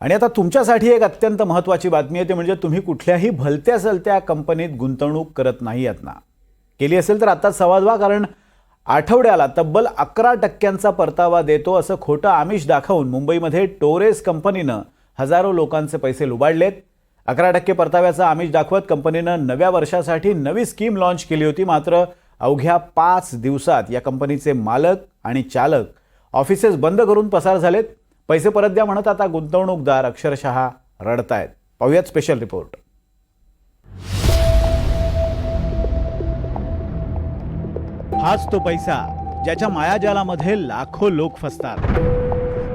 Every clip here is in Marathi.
आणि आता तुमच्यासाठी एक अत्यंत महत्त्वाची बातमी आहे ते म्हणजे तुम्ही कुठल्याही भलत्या सलत्या कंपनीत गुंतवणूक करत नाही आहात ना. केली असेल तर आता संवाद व्हा कारण आठवड्याला तब्बल अकरा टक्क्यांचा परतावा देतो असं खोटं आमिष दाखवून मुंबईमध्ये टोरेस कंपनीनं हजारो लोकांचे पैसे लुबाडलेत. अकरा टक्के परताव्याचा आमिष दाखवत कंपनीनं नव्या वर्षासाठी नवी स्कीम लॉन्च केली होती मात्र अवघ्या पाच दिवसात या कंपनीचे मालक आणि चालक ऑफिसेस बंद करून पसार झालेत. पैसे परत द्या म्हणत आता गुंतवणूकदार अक्षरशः रडतायत. पाहूयात स्पेशल रिपोर्ट हाच तो पैसा ज्याच्या मायाजालामध्ये लाखो लोक फसतात.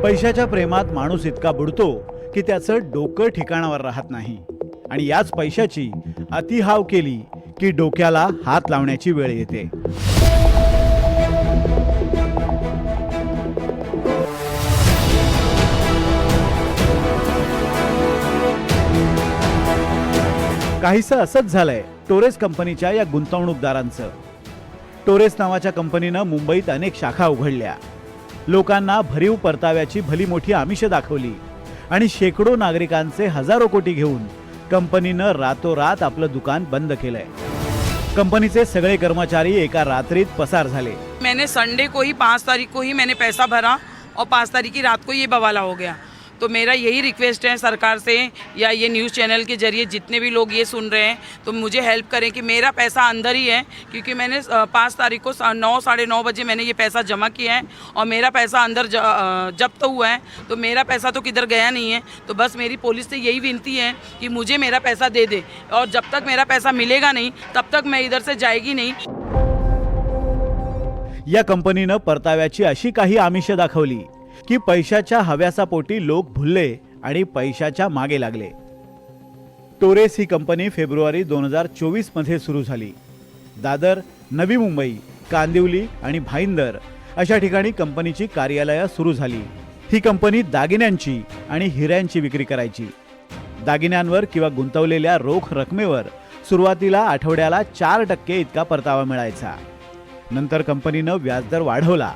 पैशाच्या प्रेमात माणूस इतका बुडतो की त्याचं डोकं ठिकाणावर राहत नाही. आणि याच पैशाची अतिहाव केली की डोक्याला हात लावण्याची वेळ येते. काहीसं असंच झालंय. टोरेस कंपनीच्या या गुंतवणूकदारांचं. टोरेस नावाच्या कंपनीनं मुंबईत अनेक शाखा उघडल्या. लोकांना भरीव परताव्याची भली मोठी आमिषं दाखवली आणि शेकडो नागरिकांचे हजारो कोटी घेऊन कंपनीनं रातोरात आपलं दुकान बंद केलंय. कंपनीचे सगळे कर्मचारी एका रात्रीत पसार झाले. मैंने संडे को ही पाँच तारीख को ही मैंने पैसा भरा और पाँच तारीख की रात को ये बवाला हो गया। तो मेरा यही रिक्वेस्ट है सरकार से या ये न्यूज़ चैनल के जरिए जितने भी लोग ये सुन रहे हैं तो मुझे हेल्प करें कि मेरा पैसा अंदर ही है क्योंकि मैंने पाँच तारीख को नौ साढ़े नौ बजे मैंने ये पैसा जमा किया है और मेरा पैसा अंदर ज- जब्त हुआ है तो मेरा पैसा तो किधर गया नहीं है तो बस मेरी पुलिस से यही विनती है कि मुझे मेरा पैसा दे दे और जब तक मेरा पैसा मिलेगा नहीं तब तक मैं इधर से जाएगी नहीं। या कंपनीनं परताव्याची अशी काही आमिष दाखवली. की पैशाच्या हव्यासा पोटी लोक भुलले आणि पैशाच्या मागे लागले. टोरेस ही कंपनी फेब्रुवारी दोन हजार चोवीसमध्ये सुरू झाली. दादर नवी मुंबई कांदिवली आणि भाईंदर अशा ठिकाणी कंपनीची कार्यालयं सुरू झाली. ही कंपनी दागिन्यांची आणि हिऱ्यांची विक्री करायची. दागिन्यांवर किंवा गुंतवलेल्या रोख रकमेवर सुरुवातीला आठवड्याला चार टक्के इतका परतावा मिळायचा. नंतर कंपनीनं व्याजदर वाढवला.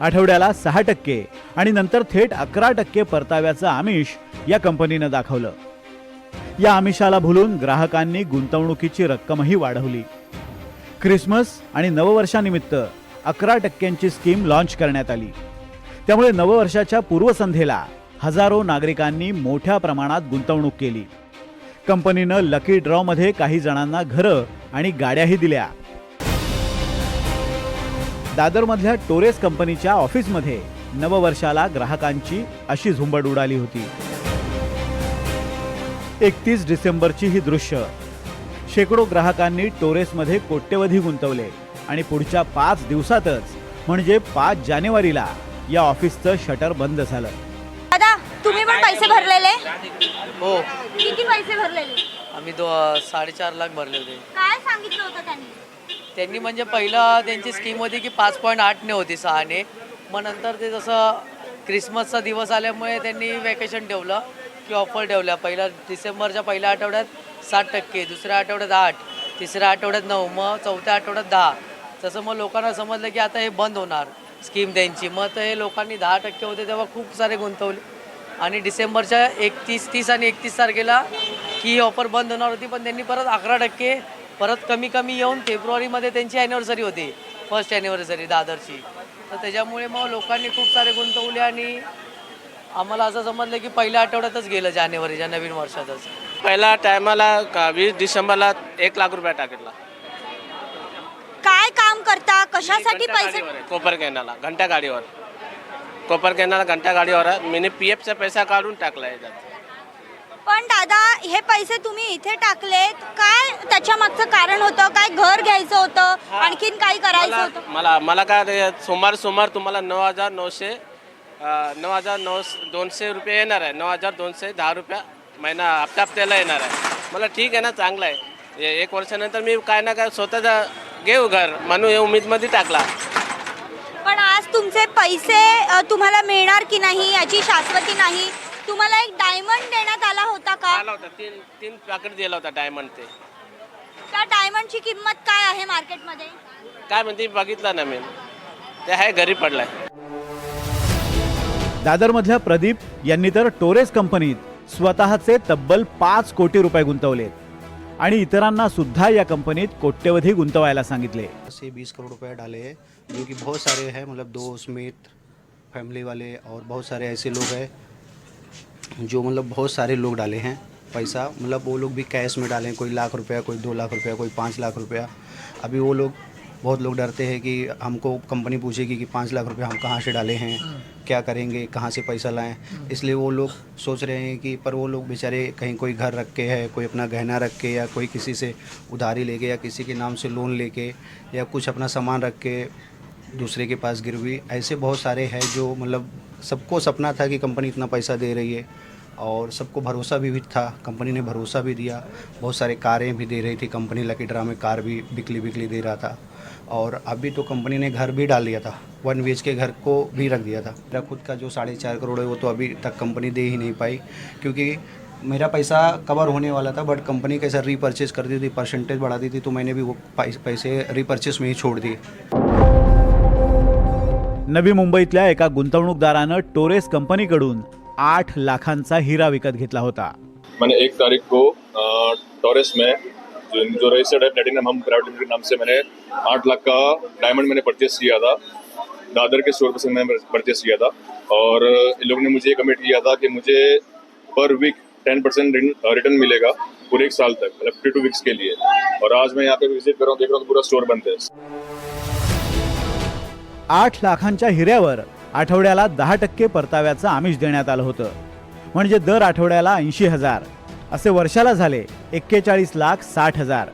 आठवड्याला सहा टक्के आणि नंतर थेट अकरा टक्के परताव्याचं आमिष या कंपनीनं दाखवलं. या आमिषाला भुलून ग्राहकांनी गुंतवणुकीची रक्कमही वाढवली. ख्रिसमस आणि नववर्षानिमित्त अकरा टक्क्यांची स्कीम लॉन्च करण्यात आली. त्यामुळे नववर्षाच्या पूर्वसंध्येला हजारो नागरिकांनी मोठ्या प्रमाणात गुंतवणूक केली. कंपनीनं लकी ड्रॉमध्ये काही जणांना घरं आणि गाड्याही दिल्या. दादरमधल्या टोरेस कंपनीच्या ऑफिसमध्ये नववर्षाला ग्राहकांची अशी झुंबड उडाली होती. एकतीस डिसेंबरची ही दृश्य. शेकडो ग्राहकांनी टोरेसमध्ये कोट्यवधी गुंतवले आणि पुढच्या पाच दिवसातच म्हणजे पाच जानेवारीला या ऑफिसचं शटर बंद झालं. दादा तुम्ही पण पैसे भरलेले? हो. किती पैसे भरलेले? आम्ही दो साडेचार लाख भरले होते. काय सांगितलं होतं त्यांनी? त्यांनी म्हणजे पहिलं त्यांची स्कीम होती की पाच पॉईंट आठने होती सहाने. मग नंतर ते जसं क्रिसमसचा दिवस आल्यामुळे त्यांनी वेकेशन ठेवलं की ऑफर ठेवल्या. पहिल्या डिसेंबरच्या पहिल्या आठवड्यात सात टक्के दुसऱ्या आठवड्यात आठ तिसऱ्या आठवड्यात नऊ मग चौथ्या आठवड्यात दहा. तसं मग लोकांना समजलं की आता हे बंद होणार स्कीम त्यांची. मग ते लोकांनी दहा टक्के होते तेव्हा खूप सारे गुंतवले. आणि डिसेंबरच्या एकतीस तीस आणि एकतीस तारखेला की ही ऑफर बंद होणार होती पण त्यांनी परत अकरा टक्के परत कमी कमी येऊन फेब्रुवारीमध्ये त्यांची ॲनिव्हर्सरी होती. फर्स्ट ॲनिव्हर्सरी दादरची. तर त्याच्यामुळे मग लोकांनी खूप सारे गुंतवले आणि आम्हाला असं समजलं की पहिल्या आठवड्यातच गेलं जानेवारीच्या नवीन वर्षातच. पहिला टायमाला का वीस डिसेंबरला एक लाख रुपया टाकला काय काम करता? कशासाठी पैसे कोपर कॅनाला घंटा गाडीवर. कोपर कॅनाला घंटा गाडीवर आहे. मी पी एफचा पैसा काढून टाकला याच्यात पण दादा हे पैसे तुम्ही इथे टाकलेत. काय त्याच्या मागचं कारण होतं? काय घर घ्यायचं होतं? आणखीन काही करायचं मला होतं? मला मला काय ते सोमवार सोमवार तुम्हाला नऊ हजार नऊशे अं, नऊ हजार नऊ दोनशे रुपये येणार आहे. नऊ हजार दोनशे दहा रुपया महिना हप्त्या हप्त्याला येणार आहे. मला ठीक आहे ना चांगलं आहे. एक वर्षानंतर मी काय ना काय स्वतःचा घेऊ घर म्हणून हे उमेदमध्ये टाकला. पण आज तुमचे पैसे अ, तुम्हाला मिळणार की नाही याची शाश्वती नाही? तुम्हाला एक डायमंड देण्यात आला होता का? आला होता. तीन तीन पॅकेट दिला होता डायमंड ते. त्या डायमंडची किंमत काय आहे मार्केटमध्ये काय म्हणते बघितलं ना मी. ते आहे घरी पडलाय. दादरमधल्या प्रदीप यांनी तर टोरेस कंपनीत स्वतःचे तब्बल पाच कोटी रुपये गुंतवलेत आणि इतरांना सुद्धा या कंपनीत कोट्यवधी गुंतवायला सांगितले. से बीस करोड़ रुपए डाले हैं जो कि बहुत सारे हैं मतलब दोस्त मित्र फैमिली वाले और बहुत सारे ऐसे लोग हैं जो मतलब बहुत सारे लोग डाले हैं पैसा मतलब वो लोग भी कैश में डालें, कोई लाख रुपया, कोई दो लाख रुपया, कोई पाँच लाख रुपया। अभी वो लोग, बहुत लोग डरते हैं कि हमको कंपनी पूछेगी कि पाँच लाख रुपया हम कहाँ से डाले हैं, क्या करेंगे, कहाँ से पैसा लाएँ। इसलिए वो लोग सोच रहे हैं कि, पर वो लोग बेचारे कहीं कोई घर रख के है, कोई अपना गहना रख के या कोई किसी से उधारी लेके या किसी के नाम से लोन लेके या कुछ अपना सामान रख के दूसरे के पास गिरवी ऐसे बहुत सारे हैं जो मतलब सबको सपना था कि कंपनी इतना पैसा दे रही है और सबको भरोसा भी, भी था। कंपनी ने भरोसा भी दिया। बहुत सारे कारें भी दे रही थी। कंपनी लकी ड्रा में कार भी बिकली बिकली दे रहा था। और अभी तो कंपनी ने घर भी डाल दिया था। वन बी के घर को भी रख दिया था। मेरा खुद का जो साढ़े चार करोड़ है वो तो अभी तक कंपनी दे ही नहीं पाई। क्योंकि मेरा पैसा कवर होने वाला था बट कंपनी कैसा रीपर्चेज कर दी थी परसेंटेज बढ़ा दी थी तो मैंने भी वो पैसे रीपर्चेज में ही छोड़ दिए। नवी मुंबईतल्या एका गुंतवणूकदारानं टोरेस कंपनीकडून आठ लाखांचा हिरा विकत घेतला होता. मैंने एक तारीख को अ, टॉरेस में जो जो रजिस्टर्ड है प्लेटिनम हम प्राइवेट लिमिटेड के नाम से मैंने आठ लाख का डायमंड मैंने परचेस किया था। दादर के स्टोर से मैंने परचेस किया था। और इन लोगों ने मुझे ये कमिट किया था कि मुझे per week ten percent return मिलेगा पूरे एक साल तक मतलब फिफ्टी टू वीक्स के लिए। और आज मैं यहाँ पे विजिट कर रहा हूँ देख रहा हूँ पूरा स्टोर बंद है। आठ लाखांच्या हिऱ्यावर आठवड्याला दहा टक्के परताव्याचं आमिष देण्यात आलं होतं. म्हणजे दर आठवड्याला ऐंशी हजार. असे वर्षाला झाले एक्केचाळीस लाख साठ हजार.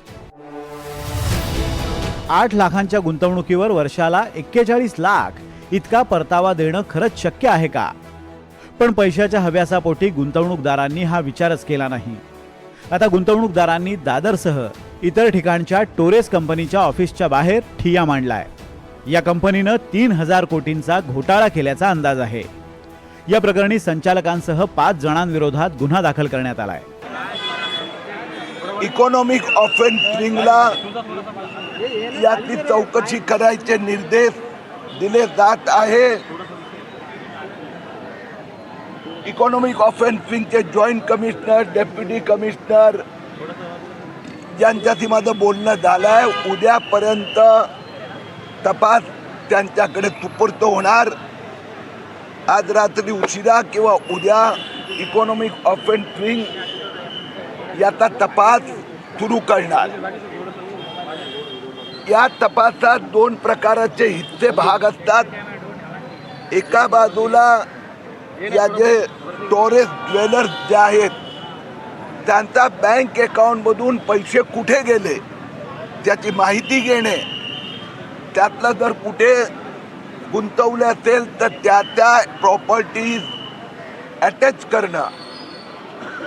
आठ लाखांच्या गुंतवणुकीवर वर्षाला एक्केचाळीस लाख इतका परतावा देणं खरंच शक्य आहे का? पण पैशाच्या हव्यासापोटी गुंतवणूकदारांनी हा विचारच केला नाही. आता गुंतवणूकदारांनी दादरसह इतर ठिकाणच्या टोरेस कंपनीच्या ऑफिसच्या बाहेर ठिया मांडलाय. या कंपनीनं तीन हजार कोटींचा घोटाळा केल्याचा अंदाज आहे. या प्रकरणी संचालकांसह पाच जणांविरोधात गुन्हा दाखल करण्यात आलाय. इकॉनॉमिक ऑफेन्सिंगला यातली चौकशी करायचे निर्देश दिले जात आहे. इकॉनॉमिक ऑफेन्सिंगचे जॉईंट कमिशनर डेप्युटी कमिशनर यांच्याशी माझं बोलणं झालं आहे उद्यापर्यंत तपास त्यांच्याकडे सुपूर्त होणार. आज रात्री उशिरा किंवा उद्या इकॉनॉमिक ऑफेन्सिंग याचा तपास सुरू करणार. या तपासात दोन प्रकारचे हिस्से भाग असतात. एका बाजूला या जे टोरेस ज्वेलर्स जे आहेत त्यांचा बँक अकाउंटमधून पैसे कुठे गेले त्याची माहिती घेणे त्यातलं जर कुठे गुंतवले असेल तर त्या त्या प्रॉपर्टीज अटॅच करणं.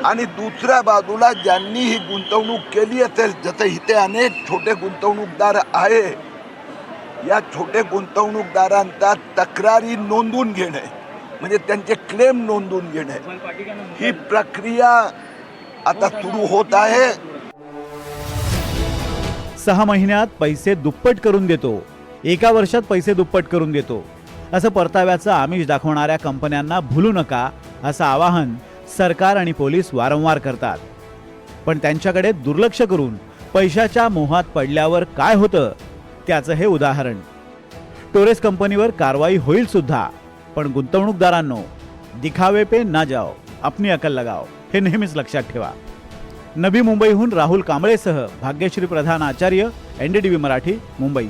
आणि दुसऱ्या बाजूला ज्यांनी ही गुंतवणूक केली असेल जसं इथे अनेक छोटे गुंतवणूकदार आहे या छोटे गुंतवणूकदारांचा तक्रारी नोंदवून घेणे म्हणजे त्यांचे क्लेम नोंदवून घेणे ही प्रक्रिया आता सुरू होत आहे. सहा महिन्यात पैसे दुप्पट करून देतो. एका वर्षात पैसे दुप्पट करून देतो असं परताव्याचं आमिष दाखवणाऱ्या कंपन्यांना भुलू नका असं आवाहन सरकार आणि पोलीस वारंवार करतात. पण त्यांच्याकडे दुर्लक्ष करून पैशाच्या मोहात पडल्यावर काय होतं त्याचं हे उदाहरण. टोरेस कंपनीवर कारवाई होईल सुद्धा पण गुंतवणूकदारांनो दिखावे पे ना जाओ अपनी अकल लगाओ हे नेहमीच लक्षात ठेवा. नवी मुंबईहून राहुल कांबळेसह भाग्यश्री प्रधान आचार्य एनडीटीव्ही मराठी मुंबई.